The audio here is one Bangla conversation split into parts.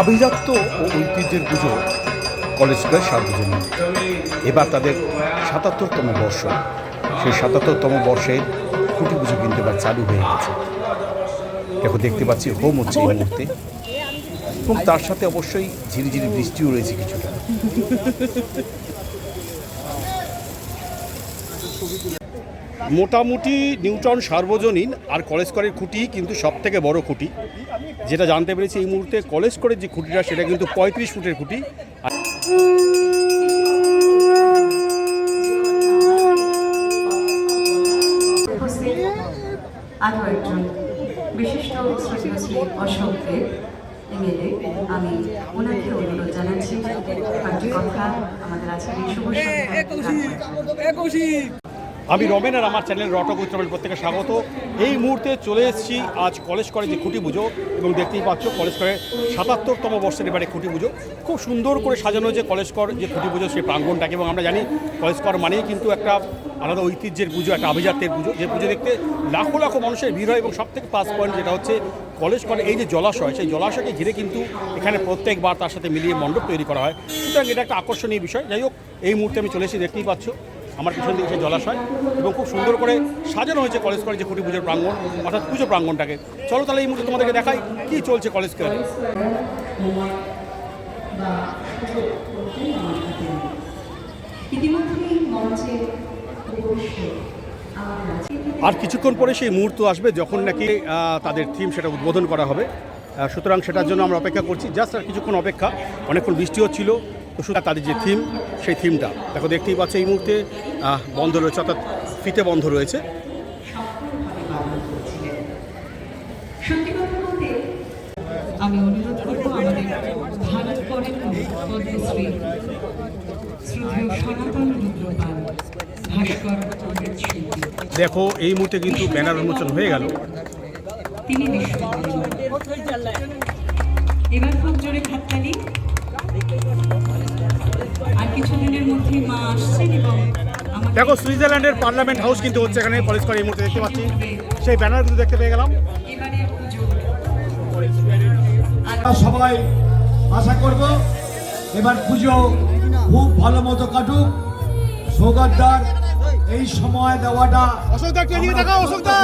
আভিজাত্য ও ঐতিহ্যের পুজো কলেজকে সার্বজনীন। এবার তাদের সাতাত্তরতম বর্ষ। সেই সাতাত্তরতম বর্ষে খুঁটি পুজো কিন্তু এবার চালু হয়ে গেছে। দেখো, দেখতে পাচ্ছি হোম হচ্ছে এই মুহূর্তে। এবং তার সাথে অবশ্যই ঝিরিঝিরি বৃষ্টিও রয়েছে কিছুটা। মোটামুটি নিউটন সার্বজনীন আর কলেজ করের খুঁটি কিন্তু সব থেকে বড় খুঁটি। যেটা জানতে পেরেছি এই মুহূর্তে কলেজ করের যে খুঁটিটা সেটা কিন্তু পঁয়ত্রিশ ফুটের খুঁটি। আরও একজন বিশিষ্ট শ্রী অশোক দেব এমএলএ। আমি ওনাকে অনুরোধ জানাচ্ছি কয়েকটি কথা আমাদের আজকের শুভ আমি রমেন আর আমার চ্যানেল রটক উত্তরবেল প্রত্যেকে স্বাগত। এই মুহূর্তে চলে এসেছি আজ কলেজ যে খুঁটি পুজো, এবং দেখতেই পাচ্ছ কলেজ করে সাতাত্তরতম বর্ষের এবারে খুঁটি পুজো। খুব সুন্দর করে সাজানো যে কলেজ কর যে খুঁটি পুজো, সেই প্রাঙ্গণটাকে এবং আমরা জানি কলেজ কর মানেই কিন্তু একটা আলাদা ঐতিহ্যের পুজো, একটা আভিজাত্যের পুজো। যে পুজো দেখতে লাখো লাখো মানুষের ভিড় হয়, এবং সব থেকে পাস পয়েন্ট যেটা হচ্ছে কলেজ করে এই যে জলাশয়, সেই জলাশয়কে ঘিরে কিন্তু এখানে প্রত্যেকবার তার সাথে মিলিয়ে মণ্ডপ তৈরি করা হয়। সুতরাং এটা একটা আকর্ষণীয় বিষয়। যাই হোক, এই মুহূর্তে আমি চলে এসেছি, দেখতেই পাচ্ছ। আমার পিছন দিকে সেই জলাশয় এবং খুব সুন্দর করে সাজানো হয়েছে কলেজ কলেজে খুঁটি পুজোর প্রাঙ্গণ, অর্থাৎ পুজো প্রাঙ্গণটাকে। চলো তাহলে এই মুহূর্তে তোমাদেরকে দেখাই কি চলছে কলেজ আজকে আর কিছুক্ষণ পরে সেই মুহূর্ত আসবে যখন নাকি তাদের থিম সেটা উদ্বোধন করা হবে। সুতরাং সেটার জন্য আমরা অপেক্ষা করছি। জাস্ট আর কিছুক্ষণ অপেক্ষা। অনেকক্ষণ বৃষ্টি হচ্ছিল তো তাদের যে থিম সেই থিমটা দেখো দেখতেই পাচ্ছ এই মুহূর্তে বন্ধ রয়েছে অর্থাৎ ফিতে বন্ধ রয়েছে। আমি অনুরোধ করব আমাদের ভারত করেন পদ্মশ্রী শ্রদ্ধেয় সনাতন রুদ্রপাল ভাস্কর দেখো এই মুহূর্তে কিন্তু ব্যানার উন্মোচন হয়ে গেল। তিনি এবার খুব জোরে হাততালি। কিছুদিনের মধ্যে মা আসছেন এবং দেখো সুইজারল্যান্ডের পার্লামেন্ট হাউস কিন্তু হচ্ছে এখানে কলেজ করে এই মুহূর্তে দেখতে পাচ্ছি। সেই ব্যানার কিন্তু দেখতে পেয়ে গেলাম। সবাই আশা করব এবার পুজো খুব ভালো মতো কাটুক। সৌগতদার এই সময় দেওয়াটা অশোকদা একটু এদিকে তাকাও, অশোকদা।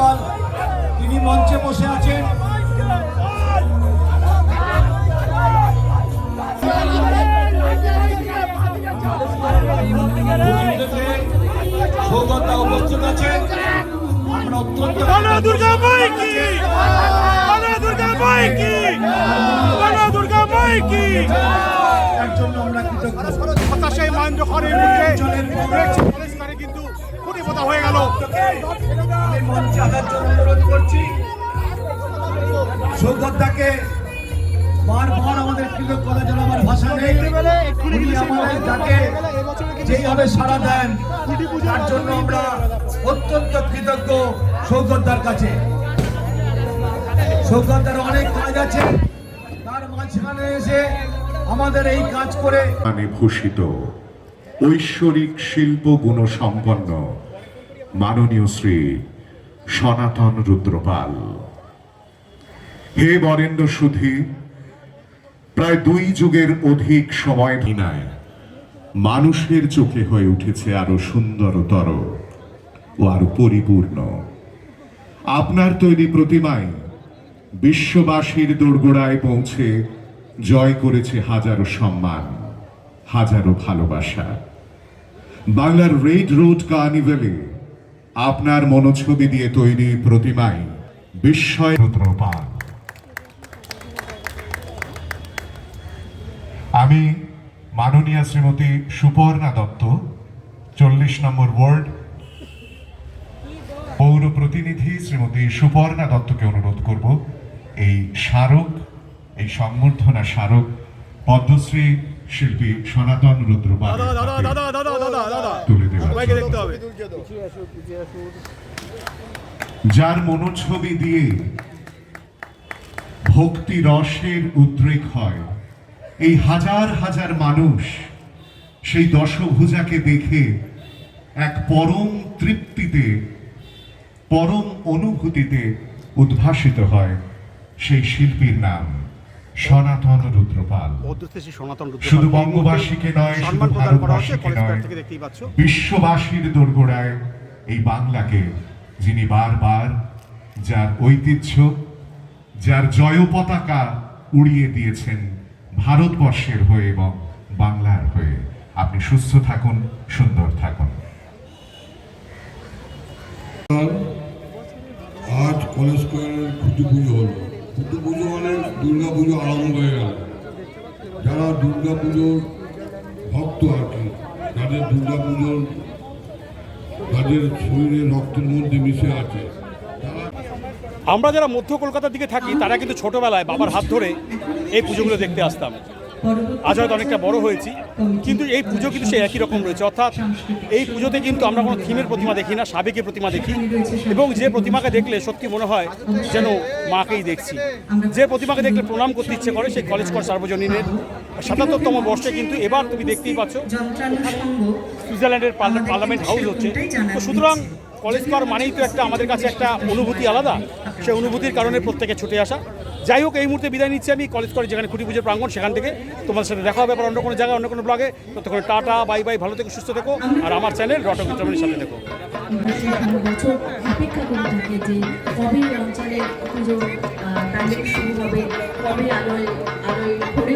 রুদ্রপাল তিনি মঞ্চে বসে আছেন। উপস্থিত আছেন। আমরা অত্যন্ত দুর্গা মাই কি? দুর্গা মাই দুর্গা মাই কি? আমরা কৃতজ্ঞ। হতাশায় মহেন্দ্র খড়ের মুখে কিন্তু হয়ে গেল। আমি মঞ্চে আসার জন্য অনুরোধ করছি। সৌগতদাকে বারবার আমাদের কৃতজ্ঞতা জানাবার ভাষা নেই। উনি আমাদের যাকে যেভাবে সাড়া দেন তার জন্য আমরা অত্যন্ত কৃতজ্ঞ সৌগতদার কাছে। সৌগতদার অনেক কাজ আছে। তার মাঝখানে এসে আমাদের এই কাজ করে মানে ভূষিত ঐশ্বরিক শিল্প গুণসম্পন্ন মাননীয় শ্রী সনাতন রুদ্রপাল। হে বরেণ্য সুধী, প্রায় দুই যুগের অধিক সময় ভিনায় মানুষের চোখে হয়ে উঠেছে আরও সুন্দরতর ও আরও পরিপূর্ণ। আপনার তৈরি প্রতিমায় বিশ্ববাসীর দোরগোড়ায় পৌঁছে জয় করেছে হাজারো সম্মান, হাজারো ভালোবাসা। বাংলার রেড রোড কার্নিভেলে আপনার মনোছবি দিয়ে তৈরি প্রতিমায় বিস্ময় রুদ্রপাল আমি মাননীয় শ্রীমতী সুপর্ণা দত্ত, চল্লিশ নম্বর ওয়ার্ড। পৌর প্রতিনিধি শ্রীমতী সুপর্ণা দত্তকে অনুরোধ করব, এই স্মারক, এই সম্বর্ধনা স্মারক, পদ্মশ্রী শিল্পী সনাতন রুদ্রপাল তুলে যার মনোছবি দিয়ে ভক্তি রসের উদ্রেক হয় এই হাজার হাজার মানুষ সেই দশভুজাকে দেখে এক পরম তৃপ্তিতে পরম অনুভূতিতে উদ্ভাসিত হয় সেই শিল্পীর নাম। সনাতন রুদ্রপাল। শুধু বঙ্গবাসীকে নয় শুধু ভারতবাসীকে নয় স্কোয়ার থেকে দেখতেই পাচ্ছ। বিশ্ববাসীর দোরগোড়ায় এই বাংলাকে যিনি বারবার যার ঐতিহ্য যার জয় পতাকা উড়িয়ে দিয়েছেন ভারতবর্ষের হয়ে এবং বাংলার হয়ে। আপনি সুস্থ থাকুন সুন্দর থাকুন। আজ কলেজ স্কোয়ারের খুঁটি পুজো হলো। খুঁটি পুজো মানে দুর্গা পুজো আরম্ভ হয়ে গেল। যারা দুর্গা পুজোর ভক্ত আর কি যাদের দুর্গা পুজোর তাদের শরীরে রক্তের মধ্যে মিশে আছে আমরা যারা মধ্য কলকাতার দিকে থাকি, তারা কিন্তু ছোটবেলায় বাবার হাত ধরে এই পুজোগুলো দেখতে আসতাম। আজ হয়তো অনেকটা বড় হয়েছি কিন্তু এই পুজো কিন্তু সে একই রকম রয়েছে। অর্থাৎ এই পুজোতে কিন্তু আমরা কোনো থিমের প্রতিমা দেখি না সাবেকের প্রতিমা দেখি এবং যে প্রতিমাকে দেখলে সত্যি মনে হয় যেন মাকেই দেখছি। যে প্রতিমাকে দেখলে প্রণাম করতে ইচ্ছে করে সেই কলেজ কর সার্বজনীনের সাতাত্তরতম বর্ষে কিন্তু এবার তুমি দেখতেই পাচ্ছ সুইজারল্যান্ডের পার্লামেন্ট হাউস হচ্ছে। তো সুতরাং কলেজ কর মানেই তো একটা আমাদের কাছে একটা অনুভূতি আলাদা। সেই অনুভূতির কারণে প্রত্যেকে ছুটে আসা। যাই হোক, এই মুহূর্তে বিদায় নিচ্ছি আমি। কলেজ কলেজ যেখানে খুঁটি পুজোর প্রাঙ্গণ, সেখান থেকে তোমার সাথে দেখা হবে আবার অন্য কোনো জায়গায়, অন্য কোনো ব্লগে ততক্ষণ টাটা বাই বাই ভালো থেকো, সুস্থ থেকো। আর আমার চ্যানেল রটক বিক্রমের সাথে দেখো অপেক্ষা করে থাকে যে কবে অঞ্চলে পুজো শুরু হবে, কবে আলোয় আলোয় উঠবে।